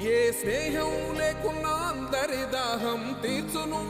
ఏ స్నేహం లేకున్నా అందరి దాహం తీర్చును.